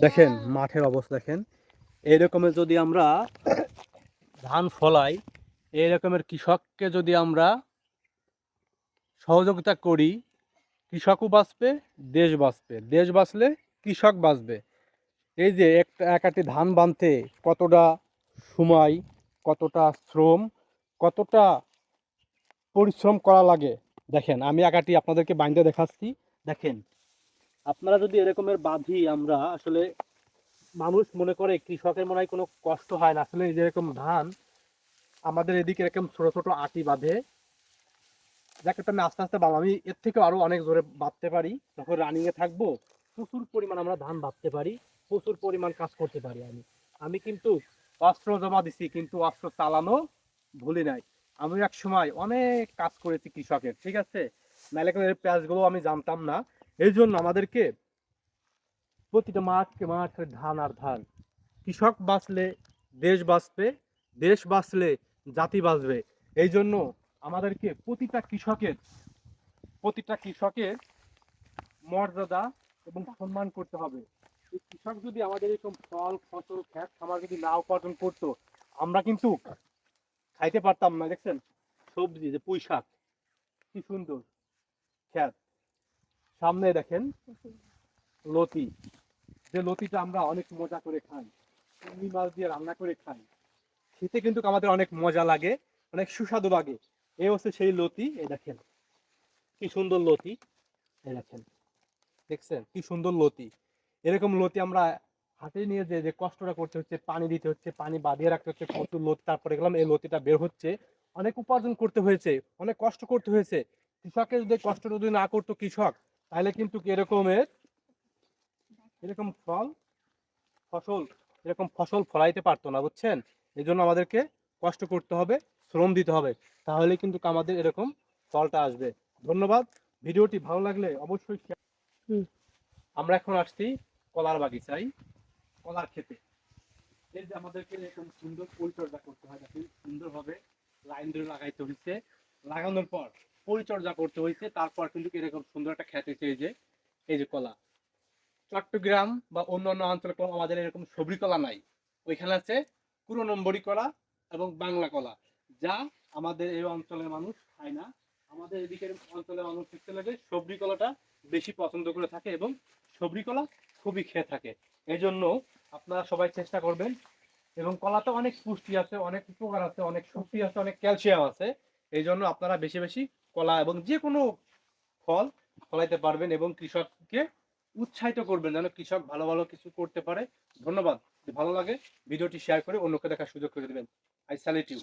দেখেন, মাঠের অবস্থা দেখেন। এই রকমের যদি আমরা ধান ফলাই এই কৃষককে যদি আমরা সহযোগিতা করি, কৃষকও বাঁচবে, দেশ বাঁচবে। দেশ বাঁচলে কৃষক বাঁচবে। এই যে একটা একাটি ধান বাঁধতে কতটা সময়, কতটা শ্রম, কতটা পরিশ্রম করা লাগে? দেখেন, আমি একাটি আপনাদেরকে বাইন্দে দেখাচ্ছি। দেখেন আপনারা যদি এরকমের বাঁধি আমরা আসলে মানুষ মনে করে, কৃষকের মনে হয় কোনো কষ্ট হয় না, আসলে যেরকম ধান, আমাদের এদিকে এরকম ছোট ছোট আটি বাঁধে। জ্যাকেটটা আমি আস্তে আস্তে বানাবো আমি এর থেকে আরও অনেক জোরে বাঁধতে পারি। যখন রানিং এ থাকব, প্রচুর পরিমাণ আমরা ধান বাঁধতে পারি, প্রচুর পরিমাণ কাজ করতে পারি আমি। আমি কিন্তু অস্ত্র জমা দিছি, কিন্তু অস্ত্র চালানো ভুলি নাই। আমি এক সময় অনেক কাজ করেছি কৃষকের, ঠিক আছে? নাহলে প্যাঁচগুলো আমি জানতাম না। এই জন্য আমাদেরকে প্রতিটা মাঠকে মাঠ ধান আর ধান। কৃষক বাঁচলে দেশ বাঁচবে, দেশ বাঁচলে জাতি বাঁচবে। এই জন্য আমাদেরকে প্রতিটা কৃষকের প্রতিটা কৃষকের মর্যাদা এবং সম্মান করতে হবে। কৃষক যদি আমাদের এরকম ফল, ফসল খ্যাত খামার যদি না উপার্জন করতো, আমরা কিন্তু খাইতে পারতাম না, দেখছেন? সবজি, যে পুঁই শাক কি সুন্দর। খ্যাত সামনে দেখেন, লতি। যে লতিটা আমরা অনেক মজা করে খাই, চিংড়ি মাছ দিয়ে রান্না করে খাই, খেতে কিন্তু আমাদের অনেক মজা লাগে, অনেক সুস্বাদু লাগে। এই হচ্ছে সেই লতি এই দেখেন, কি সুন্দর লতি এই দেখেন, দেখছেন? কি সুন্দর লতি। এরকম লতি আমরা হাতে নিয়ে যে যে কষ্টটা করতে হচ্ছে, পানি দিতে হচ্ছে, পানি বাঁধিয়ে রাখতে হচ্ছে প্রচুর লতি, তারপরে গেলাম, এই লতিটা বের হচ্ছে। অনেক উপার্জন করতে হয়েছে, অনেক কষ্ট করতে হয়েছে। কৃষকের যদি কষ্ট যদি না করতো কৃষক তাহলে কিন্তু এরকমের? এরকম ফল ফসল এরকম ফসল ফলাইতে পারতো না বুঝছেন? এই জন্য আমাদেরকে কষ্ট করতে হবে শ্রম দিতে হবে। তাহলে কিন্তু আমাদের এরকম ফলটা আসবে। ধন্যবাদ। ভিডিওটি ভালো লাগলে অবশ্যই আমরা এখন আসছি কলার বাগিচায় কলার খেতে এই যে আমাদেরকে এরকম সুন্দর পরিচর্যা করতে হয় সুন্দরভাবে লাইন ধরে লাগাইতে হয়েছে লাগানোর পর পরিচর্যা করতে হয়েছে। তারপর কিন্তু এরকম সুন্দর একটা খেতে হয়েছে এই যে এই যে কলা। চট্টগ্রাম বা অন্যান্য অঞ্চলে কোনো আমাদের এরকম সবরি কলা নাই। ওইখানে আছে পুরো নম্বরি কলা এবং বাংলা কলা। যা আমাদের এই অঞ্চলের মানুষ খায় না। আমাদের এদিকের অঞ্চলের মানুষ দেখতে লাগে সবরি কলাটা বেশি পছন্দ করে থাকে এবং সবরি কলা খুবই খেয়ে থাকে। এই জন্য আপনারা সবাই চেষ্টা করবেন। এবং কলাতে অনেক পুষ্টি আছে, অনেক উপকার আছে, অনেক শক্তি আছে, অনেক ক্যালসিয়াম আছে। এই জন্য আপনারা বেশি বেশি কলা এবং যে কোনো ফল ফলাইতে পারবেন এবং কৃষককে উৎসাহিত করবেন যেন কৃষক ভালো ভালো কিছু করতে পারে। ধন্যবাদ। ভালো লাগে, ভিডিওটি শেয়ার করে অন্যকে দেখার সুযোগ করে দেবেন। I স্যালিট you